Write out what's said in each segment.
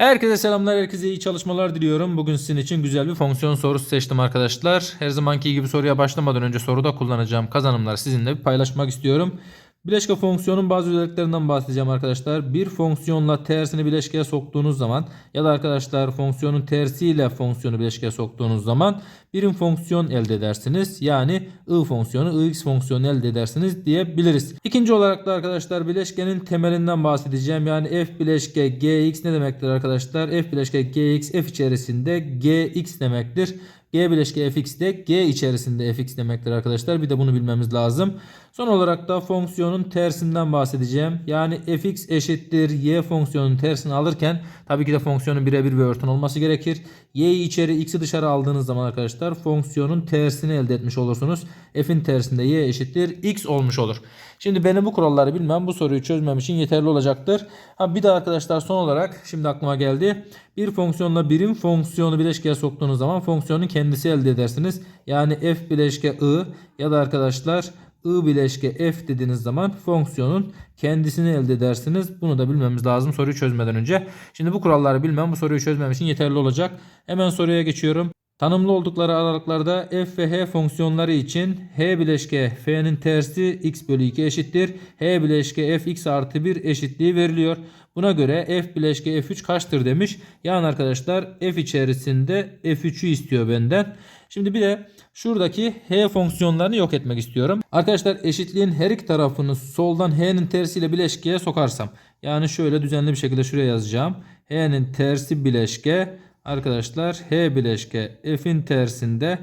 Herkese selamlar, herkese iyi çalışmalar diliyorum. Bugün sizin için güzel bir fonksiyon sorusu seçtim arkadaşlar. Her zamanki gibi soruya başlamadan önce soruda kullanacağım kazanımlar sizinle bir paylaşmak istiyorum. Bileşke fonksiyonun bazı özelliklerinden bahsedeceğim arkadaşlar. Bir fonksiyonla tersini bileşkeye soktuğunuz zaman ya da arkadaşlar fonksiyonun tersiyle fonksiyonu bileşkeye soktuğunuz zaman birim fonksiyon elde edersiniz. Yani i fonksiyonu, ix fonksiyonu elde edersiniz diyebiliriz. İkinci olarak da arkadaşlar bileşkenin temelinden bahsedeceğim. Yani f bileşke gx ne demektir arkadaşlar? f bileşke gx f içerisinde gx demektir. G bileşke fx de G içerisinde fx demektir arkadaşlar. Bir de bunu bilmemiz lazım. Son olarak da fonksiyonun tersinden bahsedeceğim. Yani fx eşittir y fonksiyonun tersini alırken tabii ki de fonksiyonun birebir bir örtün olması gerekir. y'yi içeri x'i dışarı aldığınız zaman arkadaşlar fonksiyonun tersini elde etmiş olursunuz. f'in tersinde y eşittir x olmuş olur. Şimdi benim bu kuralları bilmem bu soruyu çözmem için yeterli olacaktır. Ha bir de arkadaşlar son olarak şimdi aklıma geldi. Bir fonksiyonla birim fonksiyonu bileşkeye soktuğunuz zaman fonksiyonun kendisi elde edersiniz. Yani f bileşke i ya da arkadaşlar i bileşke f dediğiniz zaman fonksiyonun kendisini elde edersiniz. Bunu da bilmemiz lazım soruyu çözmeden önce. Şimdi bu kuralları bilmem bu soruyu çözmem için yeterli olacak. Hemen soruya geçiyorum. Tanımlı oldukları aralıklarda f ve h fonksiyonları için h bileşke f'nin tersi x bölü 2 eşittir. h bileşke f x artı 1 eşitliği veriliyor. Buna göre f bileşke f3 kaçtır demiş. Yani arkadaşlar f içerisinde f3'ü istiyor benden. Şimdi bir de şuradaki h fonksiyonlarını yok etmek istiyorum. Arkadaşlar eşitliğin her iki tarafını soldan h'nin tersiyle bileşkeye sokarsam. Yani şöyle düzenli bir şekilde şuraya yazacağım. h'nin tersi bileşke arkadaşlar h bileşke f'in tersinde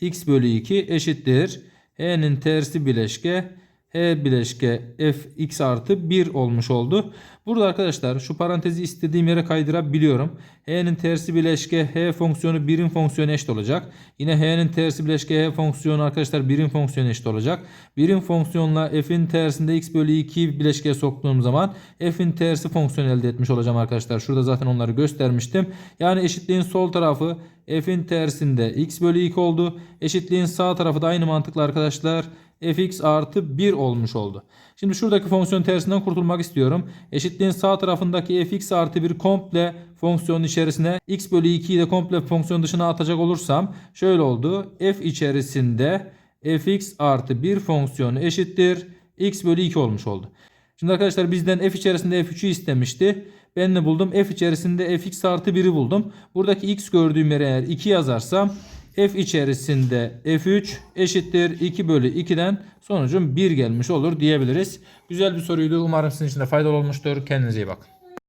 x bölü 2 eşittir. h'nin tersi bileşke h bileşke f x artı 1 olmuş oldu. Burada arkadaşlar şu parantezi istediğim yere kaydırabiliyorum. h'nin tersi bileşke h fonksiyonu birim fonksiyonu eşit olacak. Yine h'nin tersi bileşke h fonksiyonu arkadaşlar birim fonksiyonu eşit olacak. Birim fonksiyonla f'in tersinde x bölü 2 bileşkeye soktuğum zaman f'in tersi fonksiyon elde etmiş olacağım arkadaşlar. Şurada zaten onları göstermiştim. Yani eşitliğin sol tarafı f'in tersinde x bölü 2 oldu. Eşitliğin sağ tarafı da aynı mantıkla arkadaşlar fx artı 1 olmuş oldu. Şimdi şuradaki fonksiyon tersinden kurtulmak istiyorum. Eşitliğin sağ tarafındaki fx artı 1 komple fonksiyonun içerisine x bölü 2'yi de komple fonksiyon dışına atacak olursam şöyle oldu. f içerisinde fx artı 1 fonksiyonu eşittir x bölü 2 olmuş oldu. Şimdi arkadaşlar bizden f içerisinde f3'ü istemişti. Ben ne buldum? F içerisinde fx artı 1'i buldum. Buradaki x gördüğüm yere eğer 2 yazarsam f içerisinde f3 eşittir 2 bölü 2'den sonucum 1 gelmiş olur diyebiliriz. Güzel bir soruydu. Umarım sizin için de faydalı olmuştur. Kendinize iyi bakın.